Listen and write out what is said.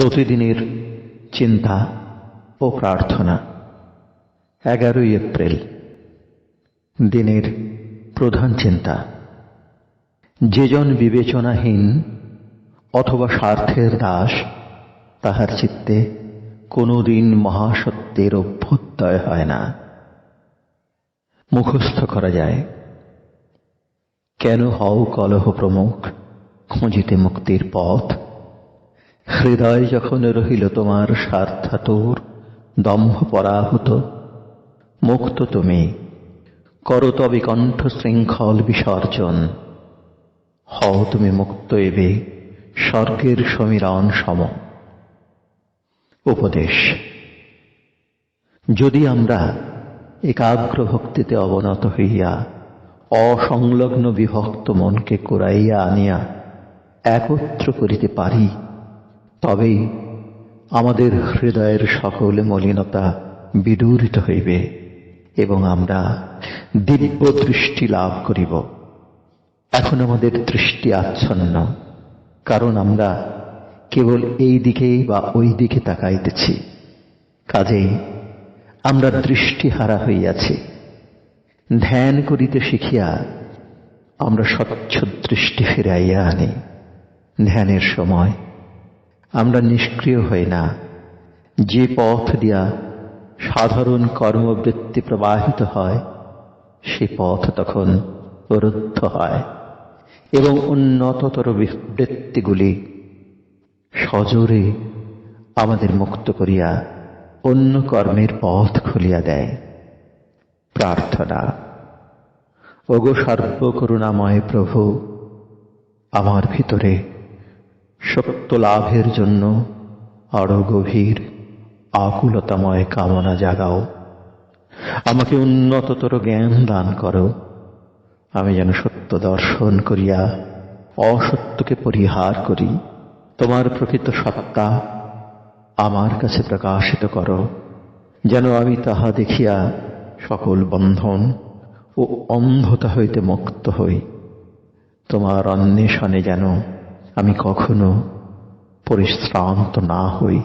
প্রতিদিনের চিন্তা ও প্রার্থনা। এগারোই এপ্রিল, দিনের প্রধান চিন্তা। যেজন বিবেচনাহীন অথবা স্বার্থের দাস, তাহার চিত্তে কোনোদিন মহাসত্যের অভ্যুদয় হয় না। মুখস্থ করা যায়, কেন হও কলহ প্রমুখ খুঁজিতে মুক্তির পথ? হৃদয় যখন রহিল তোমার স্বার্থাতুর, দম্ভ পরাহুত মুক্ত তুমি, করো তবে কণ্ঠ শৃঙ্খল বিসর্জন। হও তুমি মুক্ত এবে স্বর্গের সমীরণ সম। উপদেশ। যদি আমরা একাগ্র ভক্তিতে অবনত হইয়া, অসংলগ্ন বিভক্ত মনকে কুড়াইয়া আনিয়া, একত্র করিতে পারি তবেই আমাদের হৃদয়ের সকল মলিনতা বিদূরিত হইবে এবং আমরা দিব্য দৃষ্টি লাভ করিব। এখন আমাদের দৃষ্টি আচ্ছন্ন, কারণ আমরা কেবল এই দিকেই বা ওই দিকে তাকাইতেছি। কাজেই আমরা দৃষ্টিহারা হইয়াছি। ধ্যান করিতে শিখিয়া আমরা স্বচ্ছ দৃষ্টি ফিরাইয়া আনি। ধ্যানের সময় আমরা নিষ্ক্রিয় হই না। যে পথ দিয়া সাধারণ কর্মবৃত্তি প্রবাহিত হয়, সে পথ তখন রুদ্ধ হয় এবং উন্নততর বৃত্তিগুলি সজোরে আমাদের মুক্ত করিয়া অন্য কর্মের পথ খুলিয়া দেয়। প্রার্থনা, ওগো সর্বকরুণাময় প্রভু, আমার ভিতরে সত্য লাভের জন্য আরও গভীর আকুলতাময় কামনা জাগাও। আমাকে উন্নততর জ্ঞান দান করো। আমি যেন সত্য দর্শন করিয়া অসত্যকে পরিহার করি। তোমার প্রকৃত সত্তা আমার কাছে প্রকাশিত করো। যেন আমি তাহা দেখিয়া সকল বন্ধন ও অন্ধতা হইতে মুক্ত হই। তোমার অন্বেষণে যেন আমি কখনো পরিশ্রান্ত না হই।